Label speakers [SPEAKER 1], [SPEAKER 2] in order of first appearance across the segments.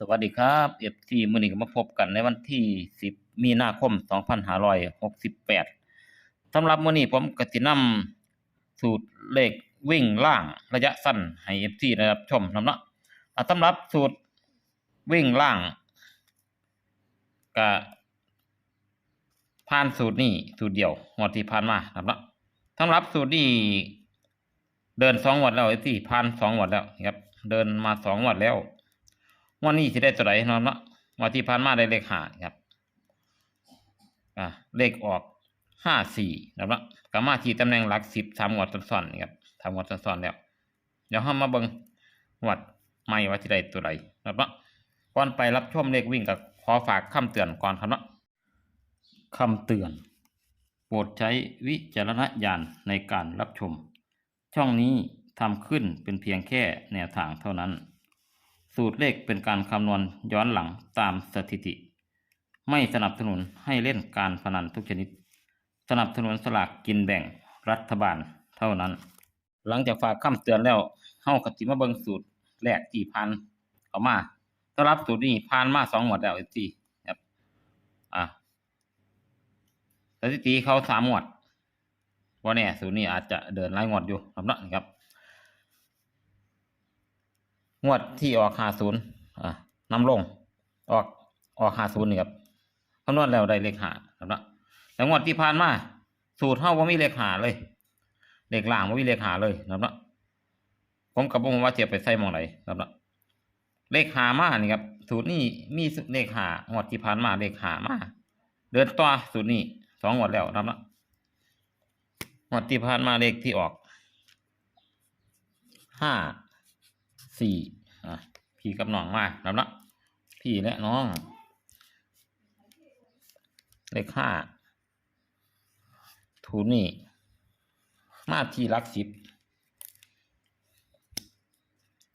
[SPEAKER 1] สวัสดีครับเอฟซีมื้อนี้ก็มาพบกันในวันที่ 10 มีนาคม 2568สำหรับมื้อนี้ผมก็สินำสูตรเลขวิ่งล่างระยะสั้นให้ FC ได้รับชมนำเนาะอ่าสำหรับสูตรวิ่งล่างก็ผ่านสูตรนี้สูตรเดียวงวดที่ผ่านมาครับเนาะสำหรับสูตรนี้เดินสองงวดแล้ว FC ผ่านสองงวดแล้วครับ เดินมาสองงวดแล้ว วันนี้สิได้ตัวไหนเนาะเนาะวันที่ผ่านมาได้เลขหาครับ อ่าเลขออกห้าสี่นะครับก็มาที่ตำแหน่งหลักสิบสามงวดซ้อนๆนครับสามงวดซ้อนๆแล้วเดี๋ยวเรามาเบิ่งงวดใหม่ว่าที่ได้ตัวไหนนะครับเนาะก่อนไปรับชมเลขวิ่งกับขอฝากคำเตือนก่อนครับเนาะคำเตือน โปรดใช้วิจารณญาณในการรับชม ช่องนี้ทำขึ้นเป็นเพียงแค่แนวทางเท่านั้น สูตรเลขเป็นการคำนวณย้อนหลังตามสถิติ ไม่สนับสนุนให้เล่นการพนันทุกชนิด สนับสนุนสลากกินแบ่งรัฐบาลเท่านั้น หลังจากฝากคำเตือนแล้วเฮากับจิมาเบิงสูตรแรกที่พันเข้ามาต้อนรับสูตรนี้ผ่านมาสองหมวดแล้วสิครับอะสถิติเขาสามหมวดว่าเนี่ยสูตรนี้อาจจะเดินไล่หมวดอยู่ครับนาะครับ งวดที่ออกหาศูนย์อ่านำลง ออกออกหาศูนย์นี่ครับคำนวณแล้วได้เลขหาครับนะแล้วงวดที่ผ่านมาสูตรเท่าว่ามีเลขหาเลยเลขล่างว่ามีเลขหาเลยครับนะผมกับผมว่าเจะไปใส่มองไหนครับนะเลขหามานี่ครับสูตรนี้มีเลขหางวดที่ผ่านมาเลขหามาเดินต่อสูตรนี้สองงวดแล้วครับนะงวดที่ผ่านมาเลขที่ออกห้า สี่อะพี่กับน้องมาแล้วนะพี่และน้อง เลขห้าทูนี่ มาที่รักสิบ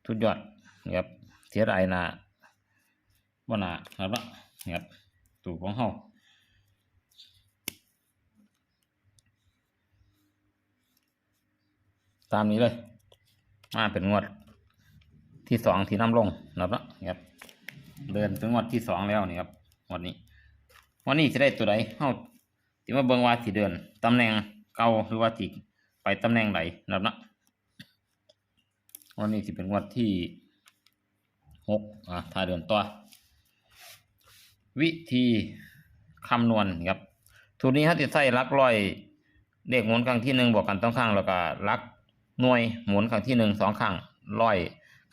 [SPEAKER 1] ทุดยอดนะครับเสียดายนะว่านะครับละนะครับตูของเฮาตามนี้เลย มาเป็นงวด ที่สองที่น้ำลงนะครับ เดินถึงวันที่สองแล้วนี่ครับวันนี้วันนี้จะได้ตัวใดเฮาที่าเบิงว่าสิเดินตำแหน่งเก่าหรือว่าสิไปตำแหน่งไหนนะครับนะวันนี้สิเป็นวันที่หกอะถ้าเดินต่อวิธีคำนวณครับสูตรนี้เขาจะใส่ลักร้อยเลขหมุนครั้งที่หนึ่งบวกกันต้องข้างแล้วก็ลักหน่วยหมุนครั้งที่หนึ่งสองครั้งร้อย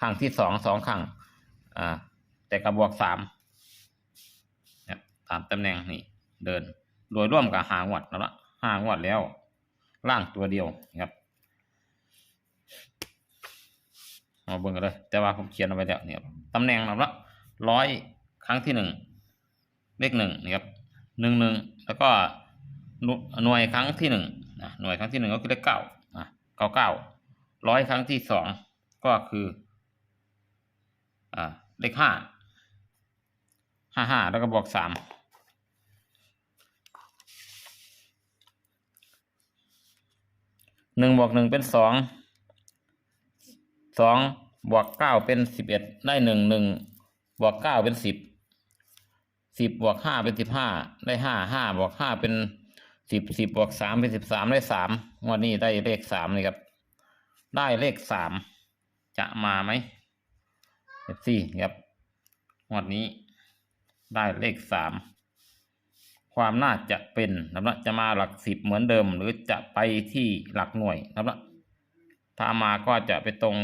[SPEAKER 1] ครั้งที่สองสองครั้งอ่า แต่กระบวกสามครับตามตำแหน่งนี่เดิน โดยร่วมกับหางวัดแล้วละหางวัดแล้ว ล่างตัวเดียวครับมาเบิ่งกันเลย แต่ว่าผมเขียนเอาไว้แล้วเนี่ยครับตำแหน่งเราละร้อยครั้งที่หนึ่งเลขหนึ่งนี่ครับหนึ่งหนึ่งแล้วก็หน่วยครั้งที่หนึ่งนะหน่วยครั้งที่หนึ่งก็คือเลขเก้าอะเก้าเก้าร้อยครั้งที่สองก็คือ อ่าเลขห้าห้าห้าแล้วก็บวกสามหนึ่งบวกหนึ่งเป็นสองสองบวกเก้าเป็นสิบเอ็ดได้หนึ่งหนึ่งบวกเก้าเป็นสิบสิบบวกห้าเป็นสิบห้าได้ห้าห้าบวกห้าเป็นสิบสิบบวกสามเป็นสิบสามได้สามวันนี้ได้เลขสามนี่ครับ ได้เลขสามจะมาไหม อฟซีครับงวดนี้ได้เลขสามความน่าจะเป็นนะครับจะมาหลักสิบเหมือนเดิม หรือจะไปที่หลักหน่วยนะครับถ้ามาก็จะไปตรง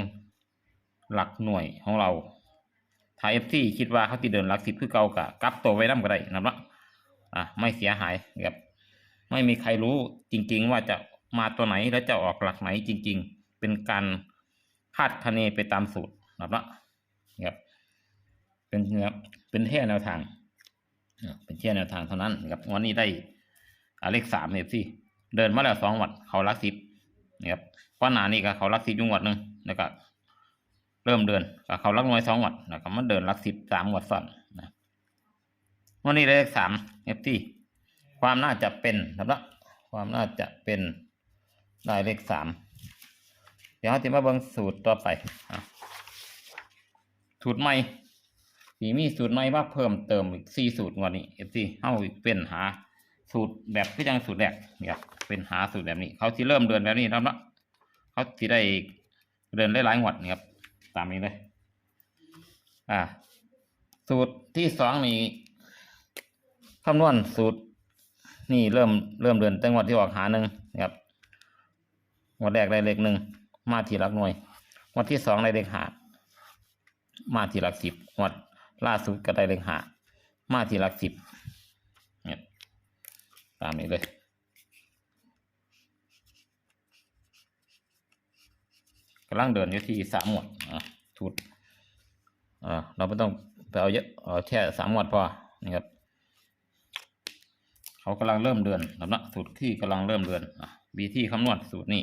[SPEAKER 1] หลักหน่วยของเราถ้าเอฟซีคิดว่าเขาที่เดินหลักสิบคือเก่ากะกลับตัวไว้น้ำก็ได้นะครับอะไม่เสียหายครับไม่มีใครรู้จริง ๆ ว่าจะมาตัวไหนแล้วจะออกหลักไหนจริง ๆ เป็นการคาดคะเนไปตามสูตรนะครับ เป็นครับเป็นแค่แนวทางเป็นแค่แนวทางเท่านั้นนะครับวันนี้ได้เลขสามเนี่ยสิเดินมาแล้วสองวัดเขารักสิบนะครับก้อนหนานี่ก็เขารักสิบยุ่งวัดหนึ่งแล้วก็เริ่มเดินก็เขารักน้อยสองวัดแล้วก็มันเดินรักสิบสามวัดซ้อนนะวันนี้เลขสามเอฟซีความน่าจะเป็นนะครับความน่าจะเป็นได้เลขสามเดี๋ยวเราจะมาเบิ่งสูตรต่อไปสูตรใหม่ สีมีสูตรใหม่ว่าเพิ่มเติมอีกสี่สูตรงวดนี้เอฟซีเฮาเป็นหาสูตรแบบคือจังสูตรแรกเนี่ยเป็นหาสูตรแบบนี้ เขาที่เริ่มเดินแบบนี้แล้วเนาะเขาที่ได้เดินได้หลายงวดนี่ครับ ตามนี้เลย อ่า สูตรที่สองนี่คำนวณสูตร นี่เริ่มเริ่มเดินตั้งวดที่ออกหาหนึ่งนะครับงวดแรกได้เลขหนึ่งมาที่หลักหน่วยงวดที่สองได้เลขหามาที่หลักสิบงวด ล่าสุดก็ได้เลขหามาที่หลักสิบเนี่ยตามนี้เลยกำลังเดินอยู่ที่สามหมวดอะสูตรอ่าเราไม่ต้องไปเอาเยอะเอาแค่สามหมวดพอนี่ครับเขากำลังเริ่มเดินสำนักสูตรที่กำลังเริ่มเดินอะวิธีคำนวณสูตรนี้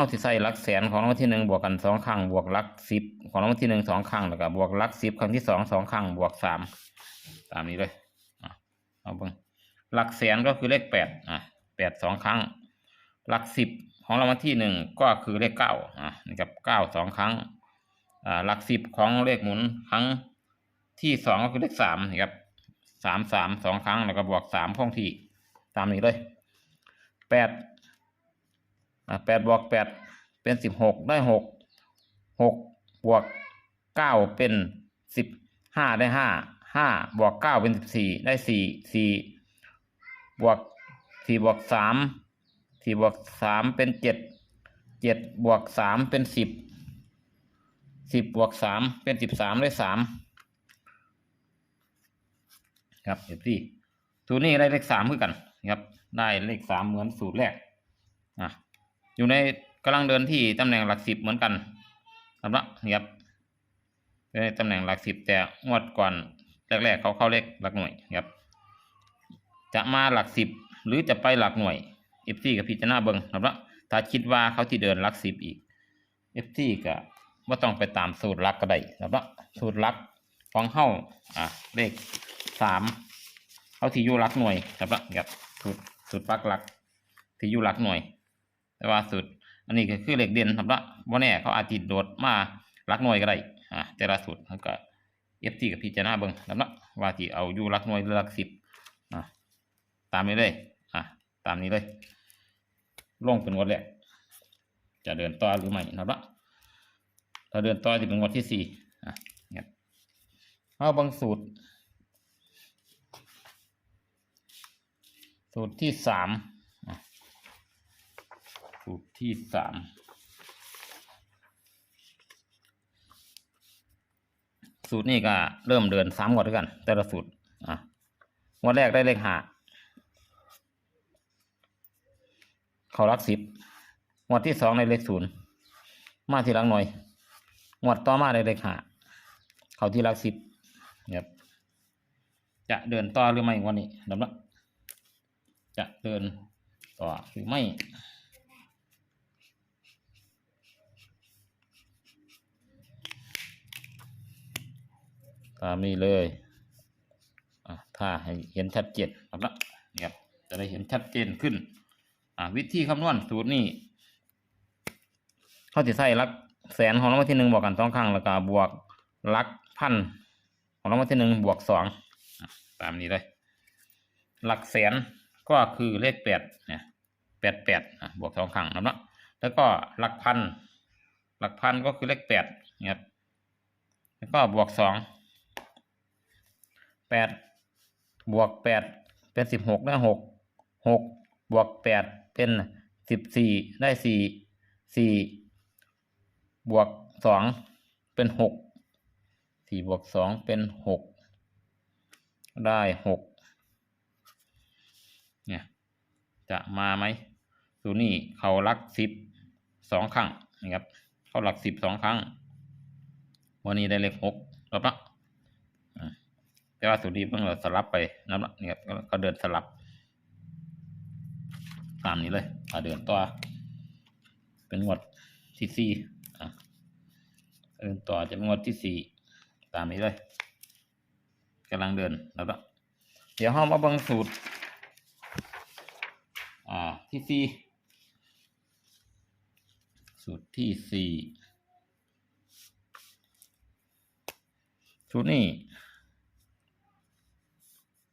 [SPEAKER 1] เข้าที่ใส่ลักแสนของรางวัลที่หนึ่งบวกกันสองครั้งบวกลักสิบของรางวัลที่หนึ่งสองครั้งแล้วก็บวกลักสิบครั้งที่สองสองครั้งบวกสามตามนี้เลยเอาเบิ่งหลักแสนก็คือเลขแปดอะแปดสองครั้ง หลักสิบของรางวัลที่หนึ่งก็คือเลขเก้าอะนี่กับเก้าสองครั้งอ่าหลักสิบของเลขหมุนครั้งที่สองก็คือเลขสามนี่ครับสามสามสองครั้งแล้วก็บวกสามคงที่ตามนี้เลยแปด อะแปดบวกแปดเป็นสิบหกได้หกหกบวกเก้าเป็นสิบห้าได้ห้าห้าบวกเก้าเป็นสิบสี่ได้สี่สี่บวกสี่บวกสามสี่บวกสามเป็นเจ็ดเจ็ดบวกสามเป็นสิบสิบบวกสามเป็นสิบสามได้สามครับเดี๋ยวพี่สูตรนี้ได้เลขสามเหมือนกันครับ ได้เลขสามเหมือนสูตรแรกอะ อยู่ในกำลังเดินที่ตำแหน่งหลักสิบเหมือนกันสำหรับนี่ครับในตำแหน่งหลักสิบแต่งวดก่อนแรกๆเขาเข้าเลขหลักหน่วยครับ จะมาหลักสิบหรือจะไปหลักหน่วยเอฟซีกับพิจารณาเบิงครับถ้าคิดว่าเขาที่เดินหลักสิบอีกเอฟซีก็ว่าต้องไปตามสูตรหลักก็ได้ครับสูตรหลักของเฮ้าอะเลขสามเขาที่อยู่หลักหน่วยครับครับสูตรสูตรปักหลักที่อยู่หลักหน่วย แต่ว่าสูตรอันนี้ก็คือเหลขเด่นครับว่าแน่เขาอาจจะโดดมาลักหน่วยก็ได้อะแต่ละสูตรเขาก็เอฟซีกับพิจารณาเบิงนะครับว่าที่เอาอยู่ลักหน่วยหรือลักสิบอะตามนี้เลยอะตามนี้เลยลงเป็นงวดแรกจะเดินต่อหรือไม่นะครับถ้าเดินต่อจะเป็นงวดที่สี่อะเนี่ยเอาบางสูตร สูตรที่สาม สูตรที่สามสูตรนี้ก็เริ่มเดินสามงวดด้วยกัน แต่ละสูตรอะงวดแรกได้เลขห้าเขารักสิบงวดที่สองในเลขศูนย์มาที่หลังหน่อยงวดต่อมาในเลขห้าเขาที่รักสิบครับจะเดินต่อหรือไม่วันนี้ดำละจะเดินต่อหรือไม่ ตามนี้เลยถ้าให้เห็นชัดเจนดำละเนี่ยครับจะได้เห็นชัดเจนขึ้นอ่าวิธีคำนวณสูตรนี้เขาจะใส่ลักแสนของรางวัลที่หนึ่งบวกกันสองครั้งแล้วก็บวกลักพันของรางวัลที่หนึ่งบวกสองตามนี้เลยหลักแสนก็คือเลขแปดเนี่ยแปดแปดบวกสองครั้งนะเนาะแล้วก็หลักพันหลักพันก็คือเลขแปดเนี่ยแล้วก็บวกสอง แปดบวกแปดเป็นสิบหกได้หกหกบวกแปดเป็นสิบสี่ได้สี่สี่บวกสองเป็นหกสี่บวกสองเป็นหกได้หกเนี่ยจะมาไหมสูตรนี้เขารักสิบสองครั้งนะครับ เขาหลักสิบสองครั้ง วันนี้ได้เลขหกแล้วปะ แต่ว่าสูตรนี้เพิ่งเราสลับไปนะครับเนี่ยก็ก็เดินสลับ ตามนี้เลยอะเดินต่อเป็นงวดที่สี่อะเดินต่อจะเป็นงวดที่สี่ตามนี้เลยกำลังเดินแล้วก็เดี๋ยวห้ามาบังสูตร อ่าที่สี่สูตรที่สี่สูตรนี้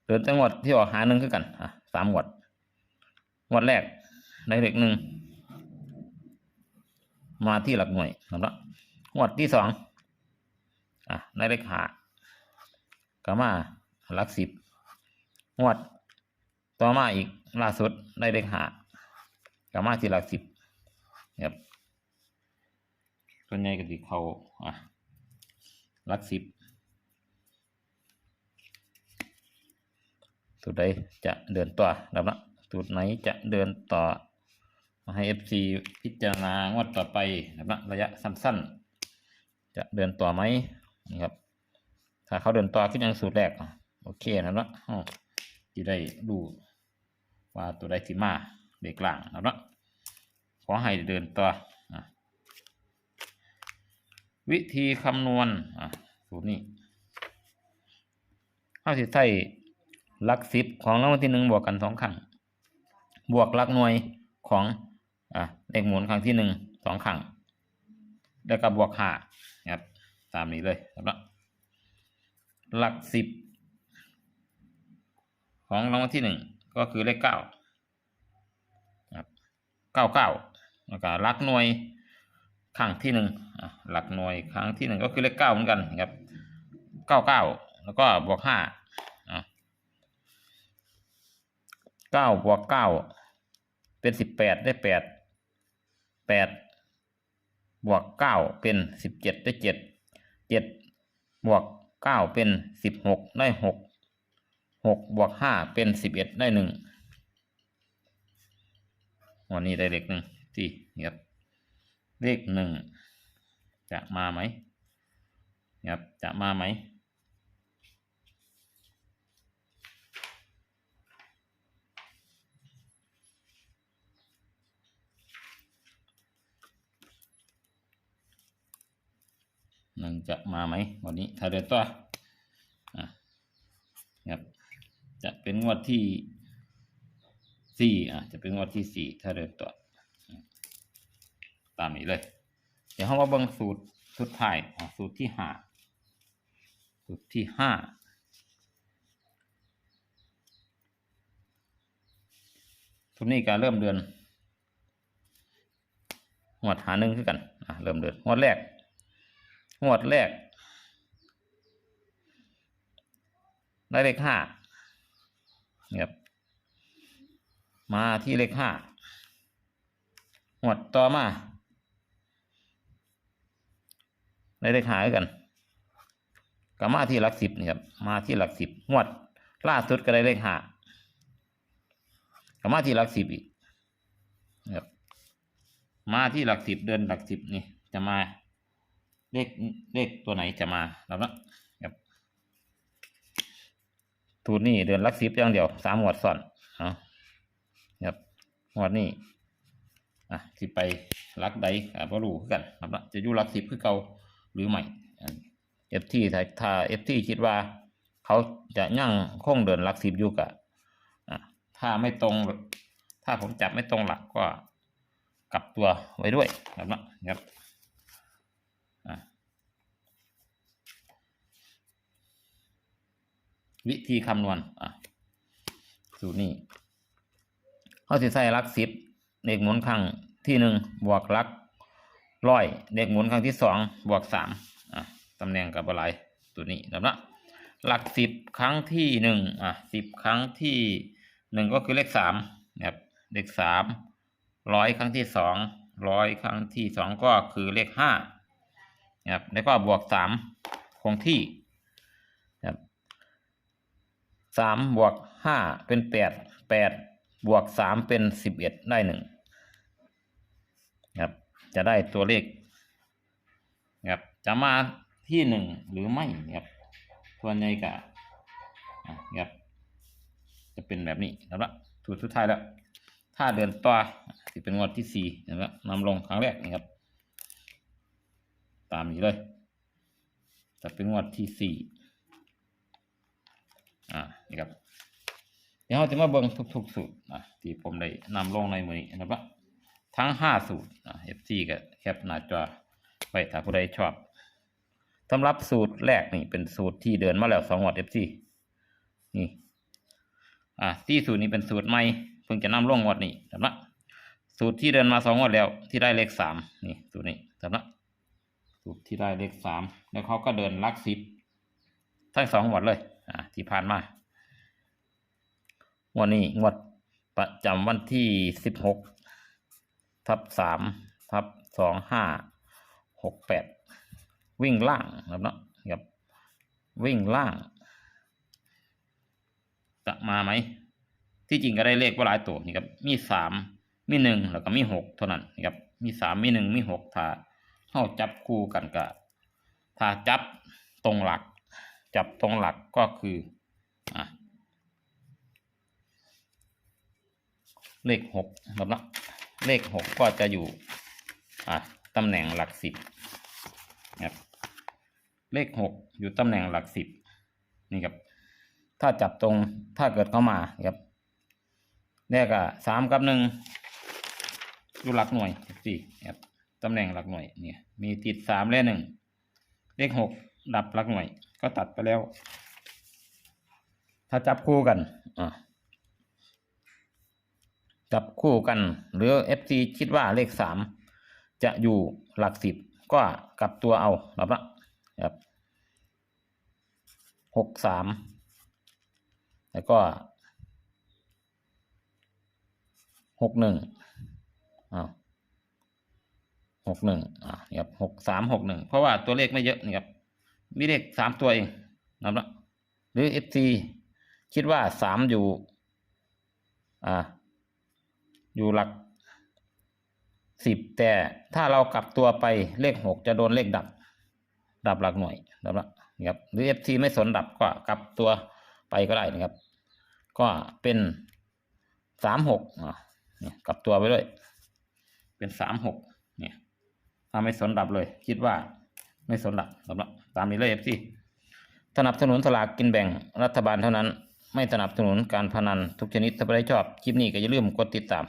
[SPEAKER 1] เดินจังหวัดที่ออกหาหนึ่งคือกันอะสามหมวดหมวดแรกได้เลขหนึ่งมาที่หลักหน่วยนะครับหมวดที่สองอะได้เลขหาก็มาหลักสิบหมวดต่อมาอีกล่าสุดได้เลขหาก็มาที่หลักสิบครับส่วนใหญ่ก็สิเขาอะหลักสิบ สูตรใดจะเดินต่อแล้วนะสูตรไหนจะเดินต่อ มาให้ FC พิจารณางวดต่อไปนะครับ ระยะสั้นๆ จะเดินต่อไหมนี่ครับ ถ้าเขาเดินต่อขึ้นยังสูตรแรกโอเคนะครับอ๋อที่ได้ดูว่าตัวใดที่มาเด็กล่างนะครับขอให้เดินต่อวิธีคำนวณอะสูตรนี้เขาสิใส่ หลักสิบของรางวัลที่หนึ่งบวกกันสองครั้งบวกหลักหน่วยของอ่าเลขหมุนครั้งที่หนึ่งสองครั้งแล้วก็บวกห้าครับตามนี้เลยครับหลักสิบของรางวัลที่หนึ่งก็คือเลขเก้าครับเก้าเก้าแล้วก็หลักหน่วยครั้งที่หนึ่งหลักหน่วยครั้งที่หนึ่งก็คือเลขเก้าเหมือนกันครับเก้าเก้าแล้วก็บวกห้าอะ เก้าบวกเก้าเป็นสิบแปดได้แปดแปดบวกเก้าเป็นสิบเจ็ดได้เจ็ดเจ็ดบวกเก้าเป็นสิบหกได้หกหกบวกห้าเป็นสิบเอ็ดได้หนึ่งวันนี้ได้เลขหนึ่งที่นะครับเลขหนึ่งจะมาไหมนะครับจะมาไหม หนึ่งจะมาไหมวันนี้ถ้าเดินต่ออะครับจะเป็นงวดที่สี่อะจะเป็นงวดที่สี่ถ้าเดินต่อตามนี้เลย เดี๋ยวเรามาเบิ่งสูตรสุดท้ายอะสูตรที่ห้าสูตรที่ห้าสูตรนี้การเริ่มเดือนงวดหาหนึ่งคือกันเริ่มเดือนงวดแรก งวดแรกได้เลขห้าเนี่ยครับมาที่เลขห้างวดต่อมาได้เลขหาด้วยกันก็มาที่หลักสิบนี่ครับ มาที่หลักสิบงวดล่าสุดก็ได้เลขห้าก็มาที่หลักสิบอีกนะครับมาที่หลักสิบเดินหลักสิบนี่จะมา เลขเลขตัวไหนจะมาแล้วนะครับทูนนี่เดือนลักสิบอย่างเดียวสามหมวดซ้อนเอาครับหมวดนี้อะสิไปลักใดอะบ่รู้กันครับนะจะอยู่ลักสิบคือเก่าหรือไม่เอฟทีถ้าถ้าเอฟที่คิดว่า เขาจะยั่งคงเดินลักสิบอยู่กะอะถ้าไม่ตรง ถ้าผมจับไม่ตรงหลักก็กลับตัวไว้ด้วยครับนะครับ อะ วิธีคำนวณอะสูตรนี้เขาสิใส่ลักสิบเลขหมุนครั้งที่หนึ่งบวกลักร้อยเลขหมุนครั้งที่สองบวกสามอะตำแหน่งกับอะไรตัวนี้นะนะหลักสิบครั้งที่หนึ่งอะสิบครั้งที่หนึ่งก็คือเลขสามนะครับเลขสามร้อยครั้งที่สองร้อยครั้งที่สองก็คือเลขห้านะครับแล้วก็บวกสามคงที่นะครับ สามบวกห้าเป็นแปดแปดบวกสามเป็นสิบเอ็ดได้หนึ่งครับ จะได้ตัวเลขครับจะมาที่หนึ่งหรือไม่ครับส่วนใหญ่กะครับจะเป็นแบบนี้นะครับสูตรสุดท้ายแล้ว ถ้าเดินต่อที่เป็นงวดที่สี่นะครับนำลงครั้งแรกนะครับ ตามนี้เลย จะเป็นงวดที่สี่ อ่านี่ครับเดี๋ยวเราจะมาเบิ่งทุกๆสูตรนะที่ผมได้นำลงในมือนี้นะครับทั้งห้าสูตรอ่า FT ก็แคปหน้าจอไปถ้าผู้ใดชอบสำหรับสูตรแรกนี่เป็นสูตรที่เดินมาแล้วสองงวด FC นี่อ่าที่สูตรนี้เป็นสูตรใหม่เพิ่งจะนำลงงวดนี้สำหรับสูตรที่เดินมาสองงวดแล้วที่ได้เลขสามนี่สูตรนี้สำหรับสูตรที่ได้เลขสามแล้วเขาก็เดินลักสิบทั้งสองงวดเลย ที่ผ่านมางวันนี้งวดประจำวันที่สิบหกทับสามทับสองห้าหกแปดวิ่งล่างนะครับเนาะครับวิ่งล่าง จะมาไหม ที่จริงก็ได้เลขว่าหลายตัวนี่ครับมีสามมีหนึ่งแล้วก็มีหกเท่านั้นนี่ครับมีสามมีหนึ่งมีหกถ้าเข้าจับคู่กันก็ถ้าจับตรงหลัก จับตรงหลักก็คืออเลขหกครับเนะเลขหกก็จะอยู่ตำแหน่งหลักสิบครับเลขหกอยู่ตำแหน่งหลักสิบนี่ครับ ถ้าจับตรงถ้าเกิดเข้ามาครับเนี่ยก็สามกับหนึ่งอยู่หลักหน่วยสี่ครับตำแหน่งหลักหน่วยเนี่ยมีติดสามและหนึ่งเลขหก ดับหลักหน่วย ก็ตัดไปแล้ว ถ้าจับคู่กันอ่าจับคู่กัน หรือ FC คิดว่าเลขสามจะอยู่หลักสิบก็กลับตัวเอาครับละครับหกสามแล้วก็หกหนึ่งอ้าวหกหนึ่งอ่านี่ครับหกสามหกหนึ่งเพราะว่าตัวเลขไม่เยอะนี่ครับ มีเลขสามตัวเองนะครับหรือ f อคิดว่าสามอยู่ อ่า อยู่หลักสิบแต่ถ้าเรากลับตัวไปเลขหกจะโดนเลขดับ ดับหลักหน่วยนะครับนี่ครับหรือ FT ไม่สนดับก็กลับตัวไปก็ได้นะครับ ก็เป็นสามหกอะกลับตัวไปด้วย เป็นสามหกเนี่ยถ้าไม่สนดับเลย คิดว่าไม่สนดับสำหรับ ตามนี้เลย FT สนับสนุนสลากกินแบ่งรัฐบาลเท่านั้น ไม่สนับสนุนการพนันทุกชนิดถ้าไม่ได้ชอบคลิปนี้ก็อย่าลืมกดติดตาม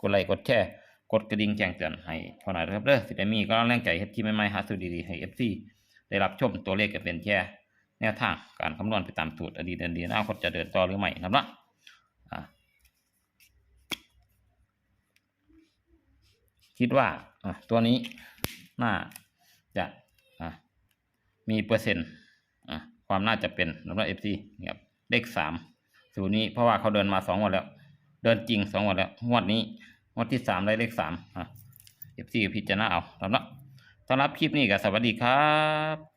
[SPEAKER 1] กดไลค์กดแชร์กดกระดิ่งแจ้งเตือนให้พอหน่อยนะครับเด้อสิได้มีก็แรงใจเฮ็ดคลิปใหม่ๆหาสูตรดีๆให้ FC ได้รับชมตัวเลขกับเป็นแค่แนวทางการคำนวณไปตามสูตรอดีตเดินดีอนาคตจะเดินต่อหรือไม่นะครับนะคิดว่าตัวนี้น่าจะ มีเปอร์เซ็นต์อะความน่าจะเป็นสำหรับ FC นี่ครับเลขสามสูตรนี้เพราะว่าเขาเดินมาสองวันแล้ว เดินจริงสองวันแล้วงวดนี้งวดที่สามได้เลขสามอะ FC พิจารณาเอาสำหรับสำหรับคลิปนี้ก็สวัสดีครับ